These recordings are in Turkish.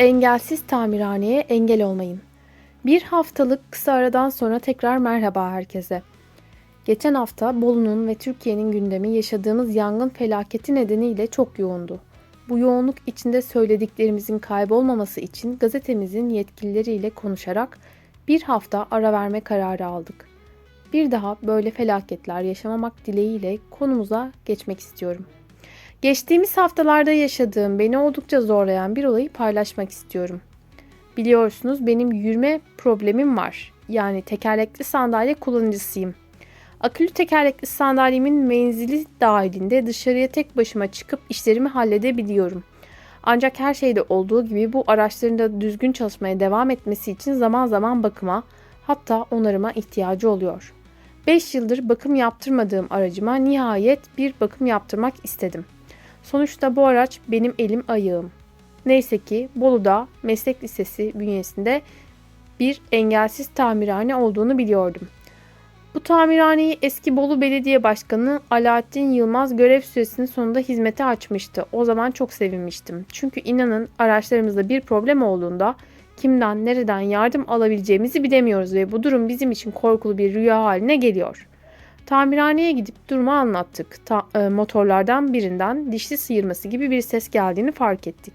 Engelsiz tamirhaneye engel olmayın. Bir haftalık kısa aradan sonra tekrar merhaba herkese. Geçen hafta Bolu'nun ve Türkiye'nin gündemi yaşadığımız yangın felaketi nedeniyle çok yoğundu. Bu yoğunluk içinde söylediklerimizin kaybolmaması için gazetemizin yetkilileriyle konuşarak bir hafta ara verme kararı aldık. Bir daha böyle felaketler yaşamamak dileğiyle konumuza geçmek istiyorum. Geçtiğimiz haftalarda yaşadığım beni oldukça zorlayan bir olayı paylaşmak istiyorum. Biliyorsunuz benim yürüme problemim var. Yani tekerlekli sandalye kullanıcısıyım. Akülü tekerlekli sandalyemin menzili dahilinde dışarıya tek başıma çıkıp işlerimi halledebiliyorum. Ancak her şeyde olduğu gibi bu araçların da düzgün çalışmaya devam etmesi için zaman zaman bakıma hatta onarıma ihtiyacı oluyor. 5 yıldır bakım yaptırmadığım aracıma nihayet bir bakım yaptırmak istedim. Sonuçta bu araç benim elim ayağım. Neyse ki Bolu'da meslek lisesi bünyesinde bir engelsiz tamirhane olduğunu biliyordum. Bu tamirhaneyi eski Bolu Belediye Başkanı Alaaddin Yılmaz görev süresinin sonunda hizmete açmıştı. O zaman çok sevinmiştim. Çünkü inanın araçlarımızda bir problem olduğunda kimden nereden yardım alabileceğimizi bilemiyoruz ve bu durum bizim için korkulu bir rüya haline geliyor. Tamirhaneye gidip durumu anlattık. Ta- e, motorlardan birinden dişli sıyırması gibi bir ses geldiğini fark ettik.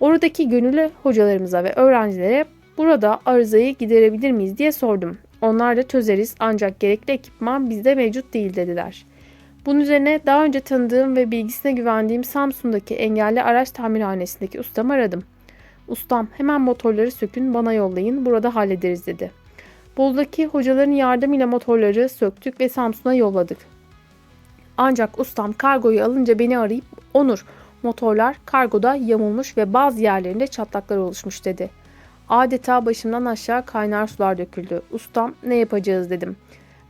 Oradaki gönüllü hocalarımıza ve öğrencilere burada arızayı giderebilir miyiz diye sordum. Onlar da çözeriz ancak gerekli ekipman bizde mevcut değil dediler. Bunun üzerine daha önce tanıdığım ve bilgisine güvendiğim Samsun'daki engelli araç tamirhanesindeki ustamı aradım. Ustam hemen motorları sökün bana yollayın burada hallederiz dedi. Bolu'daki hocaların yardımıyla motorları söktük ve Samsun'a yolladık. Ancak ustam kargoyu alınca beni arayıp Onur motorlar kargoda yamulmuş ve bazı yerlerinde çatlaklar oluşmuş dedi. Adeta başımdan aşağı kaynar sular döküldü. Ustam ne yapacağız dedim.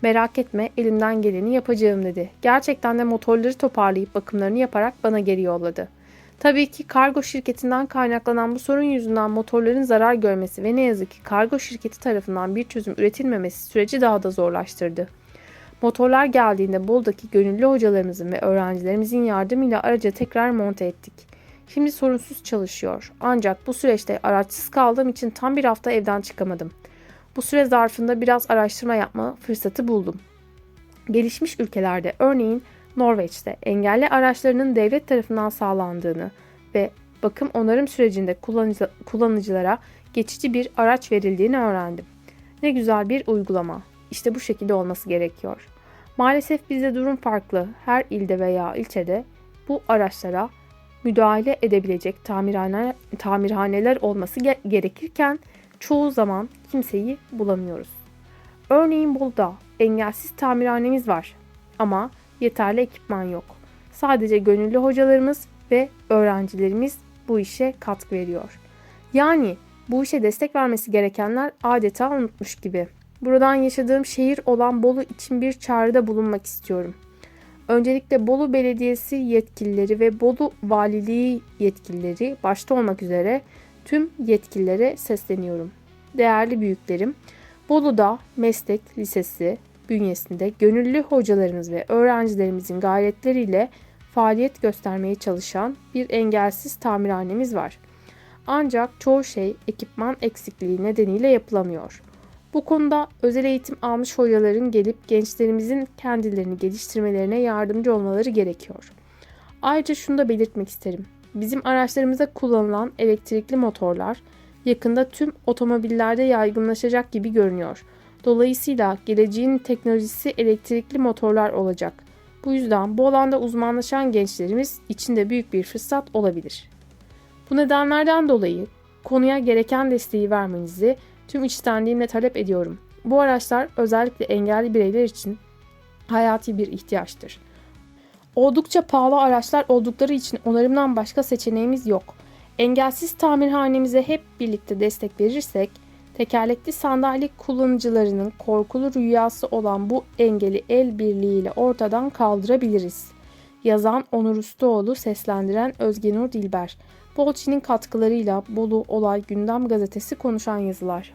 Merak etme elimden geleni yapacağım dedi. Gerçekten de motorları toparlayıp bakımlarını yaparak bana geri yolladı. Tabii ki kargo şirketinden kaynaklanan bu sorun yüzünden motorların zarar görmesi ve ne yazık ki kargo şirketi tarafından bir çözüm üretilmemesi süreci daha da zorlaştırdı. Motorlar geldiğinde Bolu'daki gönüllü hocalarımızın ve öğrencilerimizin yardımıyla araca tekrar monte ettik. Şimdi sorunsuz çalışıyor. Ancak bu süreçte araçsız kaldığım için tam bir hafta evden çıkamadım. Bu süre zarfında biraz araştırma yapma fırsatı buldum. Gelişmiş ülkelerde örneğin Norveç'te engelli araçlarının devlet tarafından sağlandığını ve bakım onarım sürecinde kullanıcı, kullanıcılara geçici bir araç verildiğini öğrendim. Ne güzel bir uygulama. İşte bu şekilde olması gerekiyor. Maalesef bizde durum farklı. Her ilde veya ilçede bu araçlara müdahale edebilecek tamirhane, tamirhaneler olması ge- gerekirken çoğu zaman kimseyi bulamıyoruz. Örneğin Bolu'da engelsiz tamirhanemiz var ama yeterli ekipman yok. Sadece gönüllü hocalarımız ve öğrencilerimiz bu işe katkı veriyor. Yani bu işe destek vermesi gerekenler adeta unutmuş gibi. Buradan yaşadığım şehir olan Bolu için bir çağrıda bulunmak istiyorum. Öncelikle Bolu Belediyesi yetkilileri ve Bolu Valiliği yetkilileri başta olmak üzere tüm yetkililere sesleniyorum. Değerli büyüklerim, Bolu'da Meslek Lisesi bünyesinde gönüllü hocalarımız ve öğrencilerimizin gayretleriyle faaliyet göstermeye çalışan bir engelsiz tamirhanemiz var. Ancak çoğu şey ekipman eksikliği nedeniyle yapılamıyor. Bu konuda özel eğitim almış hocaların gelip gençlerimizin kendilerini geliştirmelerine yardımcı olmaları gerekiyor. Ayrıca şunu da belirtmek isterim. Bizim araçlarımızda kullanılan elektrikli motorlar yakında tüm otomobillerde yaygınlaşacak gibi görünüyor. Dolayısıyla geleceğin teknolojisi elektrikli motorlar olacak. Bu yüzden bu alanda uzmanlaşan gençlerimiz için de büyük bir fırsat olabilir. Bu nedenlerden dolayı konuya gereken desteği vermenizi tüm içtenliğimle talep ediyorum. Bu araçlar özellikle engelli bireyler için hayati bir ihtiyaçtır. Oldukça pahalı araçlar oldukları için onarımdan başka seçeneğimiz yok. Engelsiz tamirhanemize hep birlikte destek verirsek, tekerlekli sandalye kullanıcılarının korkulu rüyası olan bu engeli el birliğiyle ortadan kaldırabiliriz. Yazan Onur Ustaoğlu, seslendiren Özge Nur Dilber. Bolçi'nin katkılarıyla Bolu Olay Gündem Gazetesi konuşan yazılar.